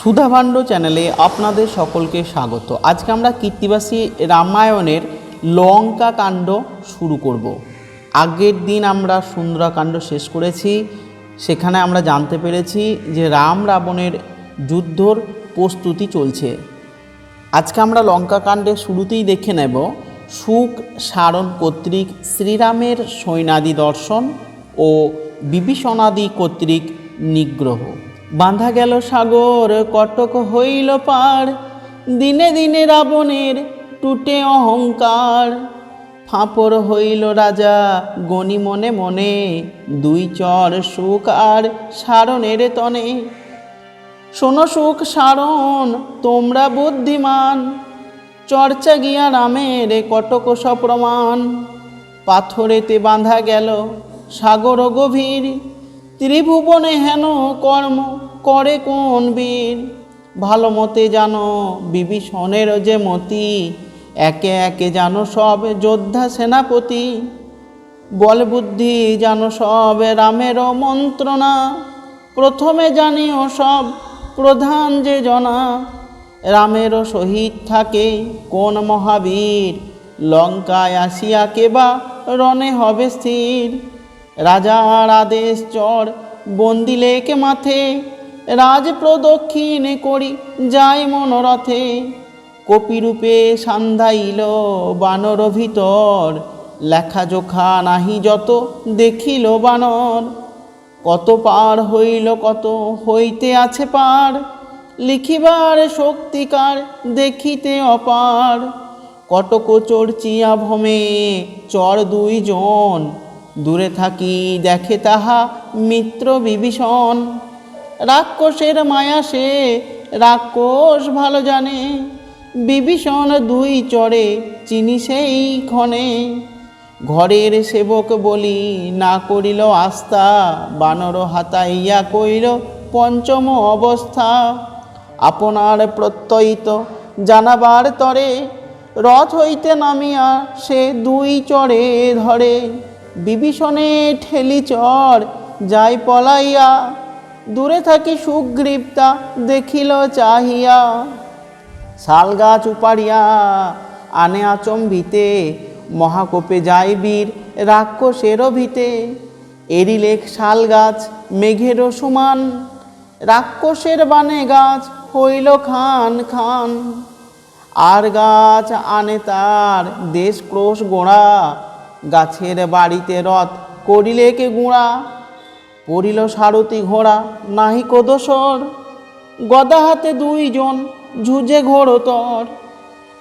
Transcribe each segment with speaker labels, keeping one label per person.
Speaker 1: সুধাভাণ্ড চ্যানেলে আপনাদের সকলকে স্বাগত। আজকে আমরা কীর্তিবাসী রামায়ণের লঙ্কা কাণ্ড শুরু করব। আগের দিন আমরা সুন্দরাকাণ্ড শেষ করেছি। সেখানে আমরা জানতে পেরেছি যে রাম রাবণের যুদ্ধর প্রস্তুতি চলছে। আজকে আমরা লঙ্কা কাণ্ডের শুরুতেই দেখে নেব সুখ সারণ কর্তৃক শ্রীরামের সৈনাদি দর্শন ও বিভীষণাদি কর্তৃক নিগ্রহ। বাঁধা গেল সাগর, কটক হইল পার। দিনে দিনে রাবণের টুটে অহংকার। ফাঁপর হইল রাজা গণি মনে মনে, দুই চর সুখ আর সারণের তনে। শোনো সুখ সারণ, তোমরা বুদ্ধিমান। চর্চা গিয়া রামের কটক সপ্রমাণ। পাথরেতে বাঁধা গেল সাগর গভীর। ত্রিভুবনে হেন কর্ম করে কোন বীর? ভালো মতে জানো, বিভীষণের যে মতি, একে একে জানো সব যোদ্ধা সেনাপতি। বল বুদ্ধি জানো সব রামেরও মন্ত্রণা, প্রথমে জানিও সব প্রধান যে জনা। রামেরও সহিত থাকে কোন মহাবীর? লঙ্কায় আসিয়া কেবা রণে হবে স্থির? রাজার আদেশ চর বন্দিলেকে মাথে রাজ প্রদক্ষিণ করি যাই মনোরথে। কপিরূপে সান্ধাইল বানর ভিতর লেখা জোখা নাহি যত দেখিল বানর। কত পার হইল, কত হইতে আছে পার, লিখিবার শক্তিকার দেখিতে অপার। কটক চর্চিয়া ভমে চর দুইজন দূরে থাকি, দেখে তাহা মিত্র বিভীষণ। রাক্ষসের মায়া সে, রাক্ষস ভালো জানে। বিভীষণ দুই চড়ে চিনি সেই ক্ষণে। ঘরের সেবক বলি, না করিল আস্থা, বানর হাতাইয়া কইল পঞ্চম অবস্থা। আপনার প্রত্যয়িত জানাবার তরে রথ হইতে নামিয়া সে দুই চড়ে ধরে। বিভীষণে ঠেলি চর, যাই পলাইয়া, দূরে থাকি সুগ্রীবতা দেখিল চাহিয়া। শাল গাছ উপাড়িয়া, আনে আচম্বিতে, মহাকোপে যাই বীর রাক্ষসেরও ভিতে। এরি লেখ শাল গাছ মেঘেরও সমান রাক্ষসের বানে গাছ হইল খান খান। আর গাছ আনে তার দেশ ক্রোশ গোড়া গাছের বাড়িতে রথ করিলে কে গুঁড়া? পড়িল সারথি ঘোড়া, নাহি কোদসর গদা হাতে দুইজন ঝুঁজে ঘোড়তর।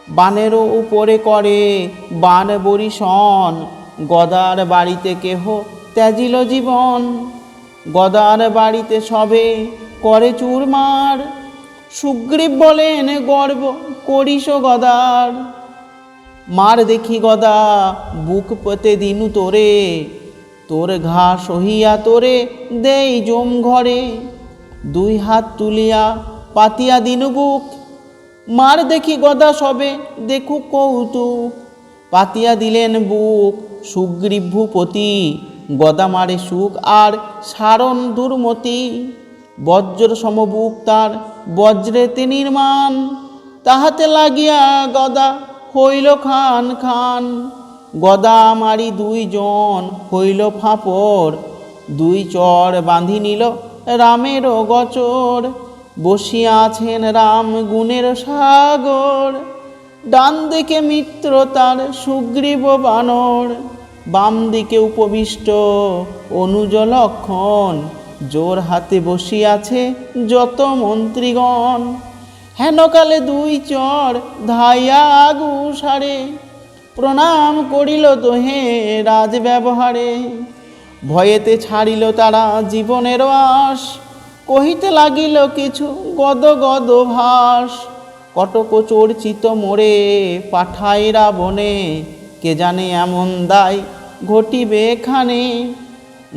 Speaker 1: বানেরও উপরে করে বান বরিশন, গদার বাড়িতে কেহ ত্যাজিল জীবন। গদার বাড়িতে সবে করে চুরমার, সুগ্রীব বলেন, গর্ব করিস গদার। মার দেখি গদা, বুক পেতে দিনু তোরে। তোর ঘা সহিয়া তোরে দেই জম ঘরে। দুই হাত তুলিয়া পাতিয়া দিনু বুক। মার দেখি গদা সবে, দেখু কৌতুক। পাতিয়া দিলেন বুক সুগ্রীব ভূপতি গদা মারে সুখ আর সারণ দুর্মতি। বজ্র সমবুক তার বজ্রেতে নির্মাণ। তাহাতে লাগিয়া গদা হইল খান খান গদা মারি দুইজন হইল ফাঁপড়, দুই চর বাঁধি নিল রামের গচর বসিয়া আছেন রাম গুণের সাগর। ডান দিকে মিত্র তার সুগ্রীব বানর, বাম দিকে উপবিষ্ট অনুজ লক্ষণ, জোর হাতে বসিয়াছে যত মন্ত্রীগণ। হেনকালে দুই চর ধাইয়া আগু সারে। প্রণাম করিল তোহে রাজ ব্যবহারে ভয়েতে ছাড়িল তারা জীবনের আশ। কহিতে লাগিল কিছু গদ গদ ভাস। কটক চর্চিত মোড়ে পাঠাই রাবণে, কে জানে এমন দায় ঘটিবে এখানে।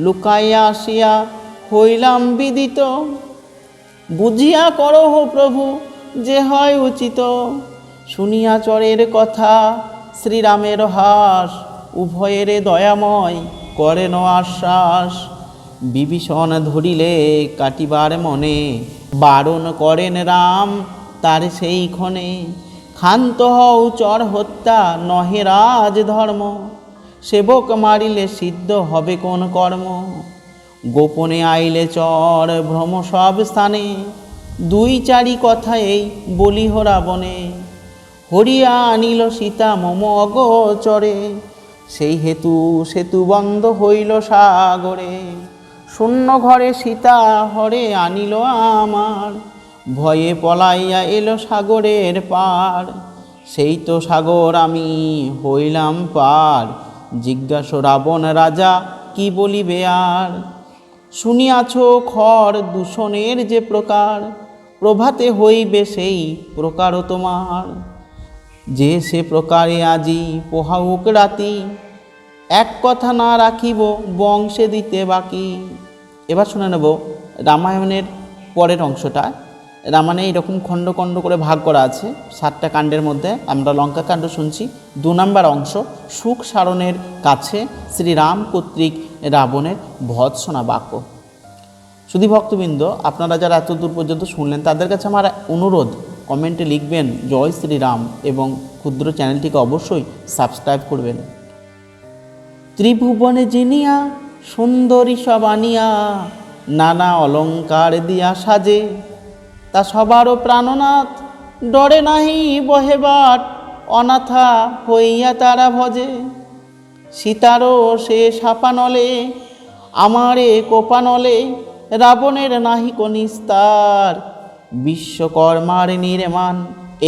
Speaker 1: লুকাইয়া আসিয়া হইলাম বিদিত। বুঝিয়া করহ প্রভু যে হয় উচিত। শুনিয়া চরের কথা, শ্রীরামের হাস, উভয়ের দয়াময় করেন আশ্বাস। বিভীষণ ধরিলে কাটিবার মনে, বারণ করেন রাম তার সেই ক্ষণে ক্ষান্ত হও চর হত্যা, নহে রাজ ধর্ম সেবক মারিলে সিদ্ধ হবে কোন কর্ম। গোপনে আইলে চর, ভ্রম সব স্থানে দুই চারি কথা এই বলিহ রাবণে হরিয়া আনিল সীতা মম অগোচরে, সেই হেতু সেতু বন্ধ হইল সাগরে। শূন্য ঘরে সীতা হরে আনিল আমার, ভয়ে পলাইয়া এলো সাগরের পার। সেই তো সাগর আমি হইলাম পার, জিজ্ঞাস রাবণ রাজা কি বলিবে আর? শুনিয়াছ খর দূষণের যে প্রকার প্রভাতে হইবে সেই প্রকারও তোমার। যে সে প্রকারে আজি পোহাউক রাতি, এক কথা না রাখিব বংশে দিতে বাকি। এবার শুনে নেব রামায়ণের পরের অংশটা। রামায়ণে এরকম খণ্ড খণ্ড করে ভাগ করা আছে, সাতটা কাণ্ডের মধ্যে। আমরা লঙ্কা কাণ্ড শুনছি। দু নম্বর অংশ, সুখ সারণের কাছে শ্রীরাম কর্তৃক রাবণের ভৎসনা বাক্য। শুধু ভক্তবৃন্দ, আপনারা যারা এত দূর পর্যন্ত শুনলেন, তাদের কাছে আমার অনুরোধ, কমেন্টে লিখবেন, জয় শ্রীরাম এবং ক্ষুদ্র চ্যানেলটিকে অবশ্যই সাবস্ক্রাইব করবেন। ত্রিভুবনে জিনিয়া, সুন্দরী সব আনিয়া নানা অলঙ্কার দিয়া সাজে, তা সবারও প্রাণনাথ, ডরে নাহি বহেবাট অনাথা হইয়া তারা ভজে। সীতারও সে সাপানলে আমারে কোপানলে রাবণের নাহিক নিস্তার বিশ্বকর্মার নির্মাণ,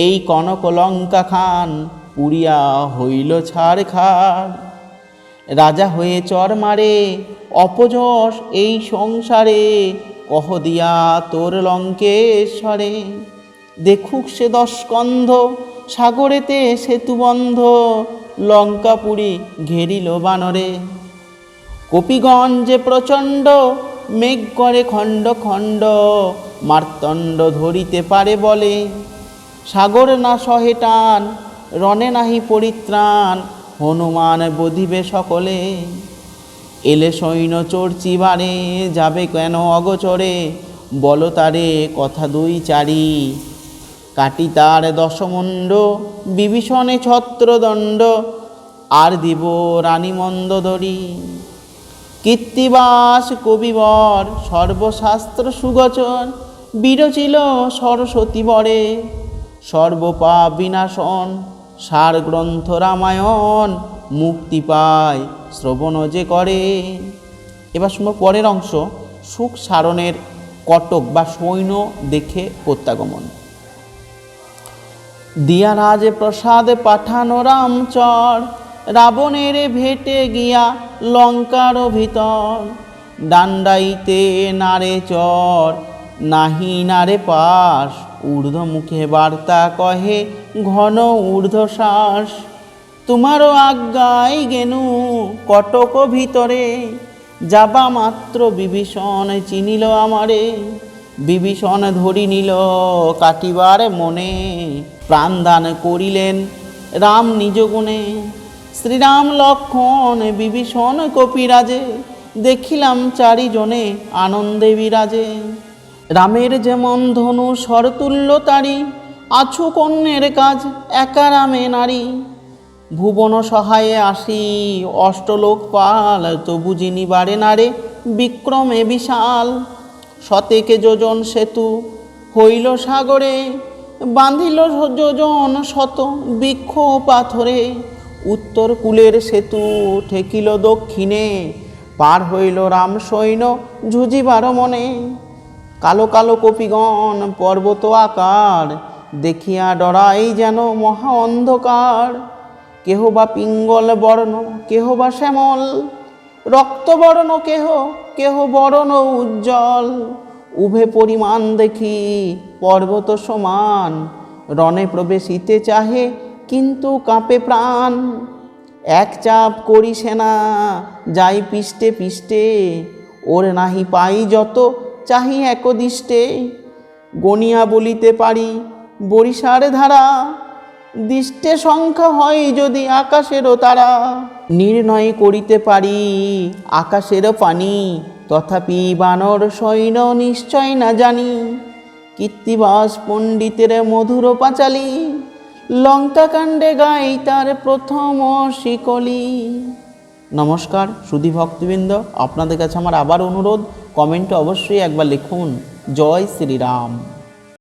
Speaker 1: এই কনক লঙ্কা খান পুরিয়া হইল ছাড় খাড় রাজা হয়ে চর মারে, অপযশ এই সংসারে, কহ দিয়া তোর লঙ্কেশ্বরে। দেখুক সে দশকন্ধ, সাগরেতে সেতু বন্ধ লঙ্কাপুরী ঘেরিল বানরে। কপিগঞ্জে প্রচণ্ড মেঘ করে খণ্ড খণ্ড, মার্তণ্ড ধরিতে পারে বলে। সাগর না সহে টান, রণে নাহি পরিত্রাণ, হনুমান বধিবে সকলে। এলে সৈন্য চড়ছি বারে, যাবে কেন অগচরে? বল তারে কথা দুই চারি। কাটি তার দশমণ্ড, বিভীষণে ছত্রদণ্ড, আর দিব রানী মন্দদরি কীর্তিবাস কবিবর, সর্বশাস্ত্র সুগচর বিরচিল সরস্বতী বরে। সর্বপাপ বিনাশন সার গ্রন্থ রামায়ণ, মুক্তি পায় শ্রবণ যে করে। এবার শুনব পরের অংশ, সুখ সারণের কটক বা সৈন্য দেখে প্রত্যাগমন। দিয়ারাজে প্রসাদ পাঠানো রামচর, রাবণের ভেটে গিয়া লঙ্কার ভিতর। ডান্ডাইতে নারে চর, নাহি নারে পাশ। ঊর্ধ্ব মুখে বার্তা কহে, ঘন ঊর্ধ্ব শ্বাস তোমারও আজ্ঞায় গেনু কটক ভিতরে। যাবা মাত্র বিভীষণ চিনিল আমারে, বিভীষণ ধরি নিল কাটিবার মনে। প্রাণদান করিলেন রাম নিজ গুণে। শ্রীরাম লক্ষণ বিভীষণ কপিরাজে, দেখিলাম চারিজনে আনন্দে বিরাজে। রামের যেমন ধনু সরতুল্য তারি, আছু কন্যের কাজ একা রামে নারী। ভুবন সহায়ে আসি অষ্টলোক পাল, তবু যিনি বারে নারে বিক্রমে বিশাল। শতেকে যোজন সেতু হইল সাগরে, বাঁধিল যোজন শত বৃক্ষ পাথরে। উত্তর কূলের সেতু ঠেকিল দক্ষিণে, পার হইল রাম সৈন্য ঝুঁজিবার মনে। কালো কালো কপিগণ পর্বত আকার, দেখিয়া ডরাই যেন মহা অন্ধকার। কেহ বা পিঙ্গল বর্ণ কেহ বা শ্যামল রক্তবর্ণ কেহ কেহ বর্ণ উজ্জ্বল। উভে পরিমাণ দেখি পর্বত সমান, রণে প্রবেশিতে চাহে কিন্তু কাঁপে প্রাণ। এক চাপ করি সেনা, যাই পিষ্টে পিষ্টে, ওর নাহি পাই যত, চাহি একদিষ্টে। গনিয়া বলিতে পারি, বরিশার ধারা, দৃষ্টে সংখ্যা হয় যদি আকাশেরও তারা। নির্ণয় করিতে পারি আকাশেরও পানি, তথাপি বানর সৈন্য নিশ্চয় না জানি। কীর্তিবাস পণ্ডিতের মধুর পাঁচালী লঙ্কাকাণ্ডে গাই তার প্রথম শিকলি। নমস্কার, সুধী ভক্তবৃন্দ। আপনাদের কাছে আমার আবার অনুরোধ, কমেন্টে অবশ্যই একবার লিখুন, জয় শ্রীরাম।